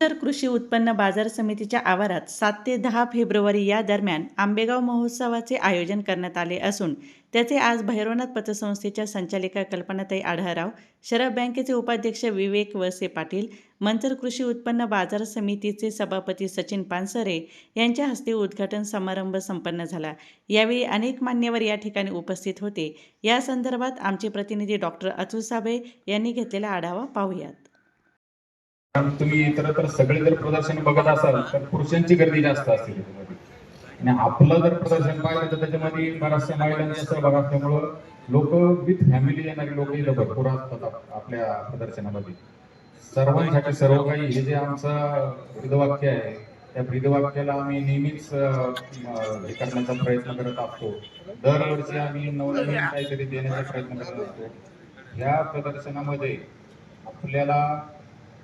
तर कृषी उत्पन्न बाजार समितीच्या आवारात सात ते दहा फेब्रुवारी या दरम्यान आंबेगाव महोत्सवाचे आयोजन करण्यात आले असून त्याचे आज भैरवनाथ पतसंस्थेच्या संचालिका कल्पनाताई आढळराव शरद बँकेचे उपाध्यक्ष विवेक वसे पाटील मंचर कृषी उत्पन्न बाजार समितीचे सभापती सचिन पानसरे यांच्या हस्ते उद्घाटन समारंभ संपन्न झाला. यावेळी अनेक मान्यवर या ठिकाणी उपस्थित होते. या संदर्भात आमचे प्रतिनिधी डॉक्टर अतुल साबळे यांनी घेतलेला आढावा पाहूयात. कारण तुम्ही इतर तर सगळे जर प्रदर्शन बघत असाल तर पुरुषांची गर्दी जास्त असते आणि आपलं जर प्रदर्शन पाहिलं तर त्याच्यामध्ये बऱ्याचशा महिलांचा सहभाग असल्यामुळं लोक विथ फॅमिली येणारे लोक इथं भरपूर असतात आपल्या प्रदर्शनामध्ये. सर्वांसाठी सर्व काही हे जे आमचं ब्रीदवाक्य आहे त्या ब्रीदवाक्याला आम्ही नेहमीच हे करण्याचा प्रयत्न करत असतो. दरवर्षी आम्ही नवनवीन काहीतरी देण्याचा प्रयत्न करत असतो. ह्या प्रदर्शनामध्ये आपल्याला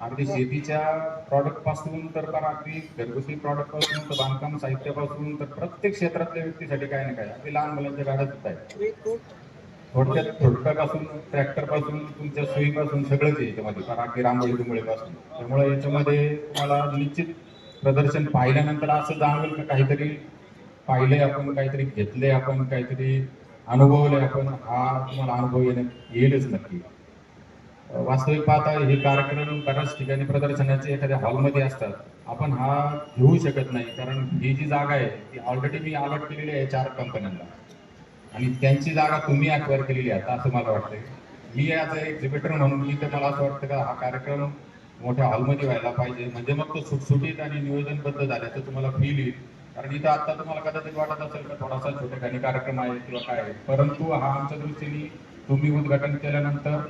अगदी शेतीच्या प्रॉडक्टपासून तर फार अगदी घरगुती प्रॉडक्टपासून तर बांधकाम साहित्यापासून तर प्रत्येक क्षेत्रातल्या व्यक्तीसाठी काय ना काय अगदी लहान मुलांच्या गाड्या सुद्धा आहेत थोडक्यात थोडक्यापासून ट्रॅक्टरपासून तुमच्या सोयीपासून सगळंच आहे याच्यामध्ये. कारण अगदी रांगोळी पासून त्यामुळे याच्यामध्ये तुम्हाला निश्चित प्रदर्शन पाहिल्यानंतर असं जाणवेल का काहीतरी पाहिलंय आपण काहीतरी घेतलंय आपण काहीतरी अनुभवलंय आपण. हा तुम्हाला अनुभव येणे येईलच नक्की. वास्तविक पाहता हे कार्यक्रम बऱ्याच ठिकाणी प्रदर्शनाचे एखाद्या हॉलमध्ये असतात. आपण हा घेऊ शकत नाही. कारण ही जी जागा आहे ती ऑलरेडी मी अलॉट केलेली आहे चार कंपन्यांना आणि त्यांची जागा तुम्ही अक्वायर केलेली आहे असं मला वाटतंय. मी ॲज अ एक्झिबिटर म्हणून मी तर मला असं वाटतं का हा कार्यक्रम मोठ्या हॉलमध्ये व्हायला पाहिजे. म्हणजे मग तो सुटसुटीत आणि नियोजनबद्ध झाल्याचं तुम्हाला फील येईल. कारण इथं आता तुम्हाला कदाचित वाटत असेल का थोडासा छोटेखानी कार्यक्रम आहे किंवा काय आहे. परंतु हा आमच्या दृष्टीने तुम्ही उद्घाटन केल्यानंतर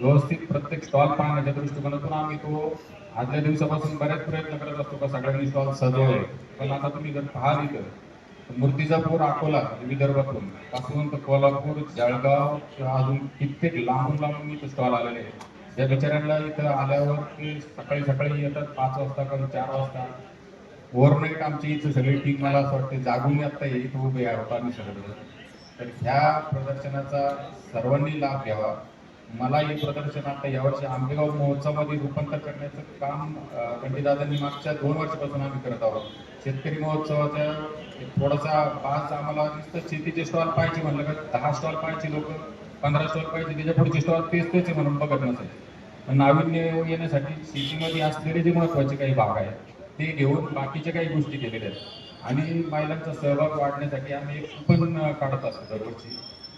व्यवस्थित प्रत्येक स्टॉल पाहण्याच्या दृष्टिकोनातून आम्ही तो आदल्या दिवसापासून बऱ्याच प्रयत्न करत असतो का सगळ्यांनी स्टॉल सजवले. पण आता तुम्ही जर पाहाल इथं तर मूर्तिजापूर अकोला म्हणजे विदर्भातून पासून तर कोल्हापूर जळगाव किंवा अजून कित्येक लांबून लांबून इथं स्टॉल आलेले आहेत. त्या बिचाऱ्यांना इथं आल्यावर ते सकाळी सकाळी येतात पाच वाजता किंवा चार वाजता. ओव्हरनाईट आमची इथं सगळी टीम मला असं वाटतं जागून आता इथं उभे आहोत आम्ही सगळं. तर ह्या प्रदर्शनाचा सर्वांनी लाभ घ्यावा. मला हे प्रदर्शन आता यावर्षी आंबेगाव महोत्सवामध्ये रूपांतर करण्याचं काम पंडितदादांनी मागच्या दोन वर्षापासून आम्ही करत आहोत. शेतकरी महोत्सवाचा थोडासा पाच आम्हाला नुसतं शेतीचे स्टॉल पाहिजे म्हणलं का दहा स्टॉल पाहिजे लोक पंधरा स्टॉल पाहिजे त्याच्या पुढचे स्टॉल तेच तेच आहे म्हणून बघत नसेल. पण नाविन्य येण्यासाठी शेतीमध्ये असलेले जे महत्त्वाचे काही भाग आहेत ते घेऊन बाकीच्या काही गोष्टी केलेल्या आहेत. आणि महिलांचा सहभाग वाढण्यासाठी आम्ही एक कुपन काढत असतो दरवर्षी.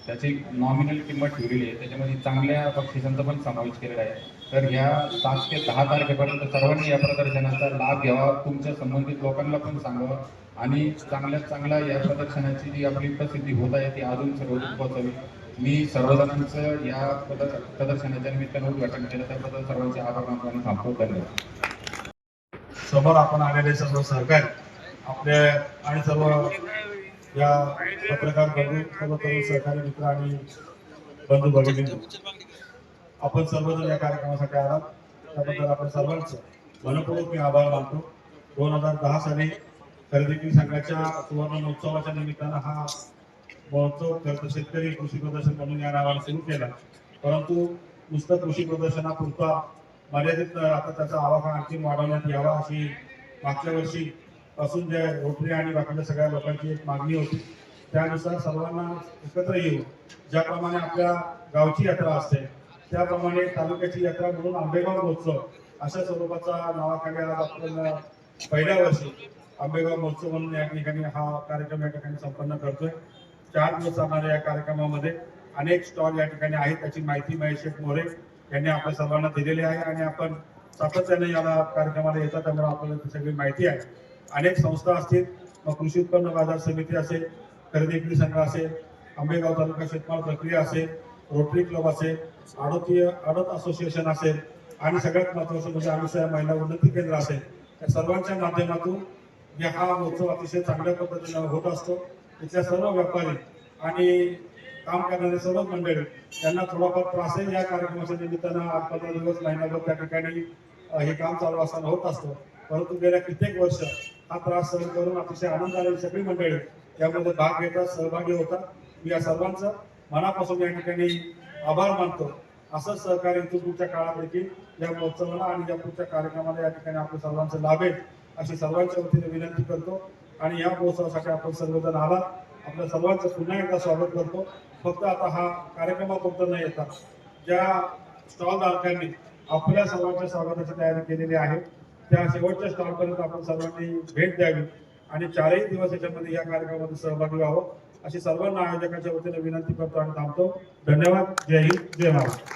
त्याची नॉमिनल किंमत ठेवलेली आहे. त्याच्यामध्ये चांगल्या बक्षिसांचा पण समावेश केलेला आहे. तर ह्या सात ते दहा तारखेपर्यंत सर्वांनी या प्रदर्शनाचा लाभ घ्यावा तुमच्या संबंधित लोकांना पण सांगावं आणि चांगल्यात चांगल्या या प्रदर्शनाची जी आपली प्रसिद्धी होत आहे ती अजून सर्व पोहोचावी. मी सर्वजणांचं या प्रदर्शनाच्या निमित्तानं उद्घाटन केलं. त्याबद्दल सर्वांचे आभार मानतो आणि थांबतो धन्यवाद. समोर आपण आलेले सर्व सहकारी आपले आणि सर्व या पत्रकार बंधू सर्व तरुण सहकारी मित्र आणि बंधू भगिनी आपण सर्वजण या कार्यक्रमासाठी आलात. त्याबद्दल आपण सर्वांचं मनपूर्वक मी आभार मानतो. दोन हजार दहा साली खरेदी संघाच्या सुवर्ण महोत्सवाच्या निमित्तानं हा महोत्सव खरं शेतकरी कृषी प्रदर्शन म्हणून या नावाने सुरू केला. परंतु नुसतं कृषी प्रदर्शनापुरता मर्यादित आता त्याचा आवाका आणखी वाढवण्यात यावा अशी मागच्या वर्षी पासून ज्या रोटरी आणि बाकीच्या सगळ्या लोकांची एक मागणी होती त्यानुसार सर्वांना एकत्र येऊन ज्याप्रमाणे आपल्या गावची यात्रा असते त्याप्रमाणे तालुक्याची यात्रा म्हणून आंबेगाव महोत्सव अशा स्वरूपाचा नावाखाली आज आपण पहिल्या वर्षी आंबेगाव महोत्सव म्हणून या ठिकाणी हा कार्यक्रम या ठिकाणी संपन्न करतोय. चार दिवस चालणाऱ्या या कार्यक्रमामध्ये अनेक स्टॉल या ठिकाणी आहेत त्याची माहिती महेश मोरे यांनी आपल्या सर्वांना दिलेली आहे आणि आपण सातत्याने याला कार्यक्रमाला येतात त्यामुळे आपल्याला सगळी माहिती आहे. अनेक संस्था असतील. मग कृषी उत्पन्न बाजार समिती असेल खरेदी विक्री संघ असेल आंबेगाव तालुका शेतमाल प्रक्रिया असेल रोटरी क्लब असेल आडोतीय आडत असोसिएशन असेल आणि सगळ्यात महत्वाचं म्हणजे अनुसया महिला उन्नती केंद्र असेल. या सर्वांच्या माध्यमातून जे हा महोत्सव अतिशय चांगल्या पद्धतीने होत असतो. इथल्या सर्व व्यापारी आणि काम करणारे सर्व मंडळी त्यांना थोडाफार त्रासही या कार्यक्रमाच्या निमित्तानं आठ पंधरा दिवस महिनाभर त्या ठिकाणी हे काम चालू असताना होत असतं. परंतु गेल्या कित्येक वर्ष हा त्रास सहन करून अतिशय आनंदाने सगळी मंडळी यामध्ये भाग घेतात सहभागी होतात. मी या सर्वांचं मनापासून या ठिकाणी आभार मानतो. असंच सहकार्य पुढच्या काळात देखील या महोत्सवाला आणि या पुढच्या कार्यक्रमाला या ठिकाणी आपल्या सर्वांचं लाभेल अशी सर्वांच्या वतीने विनंती करतो. आणि या महोत्सवासाठी आपण सर्वजण आला आपल्या सर्वांचं पुन्हा एकदा स्वागत करतो. फक्त आता हा कार्यक्रमापुरता न येता ज्या स्टॉल धारकांनी आपल्या सर्वांच्या स्वागताची तयारी केलेली आहे त्या शेवटच्या स्टॉलपर्यंत आपण सर्वांनी भेट द्यावी आणि चारही दिवस याच्यामध्ये या कार्यक्रमामध्ये सहभागी व्हावं अशी सर्वांना आयोजकांच्या वतीने विनंती करतो आणि थांबतो. धन्यवाद. जय हिंद. जय महाराष्ट्र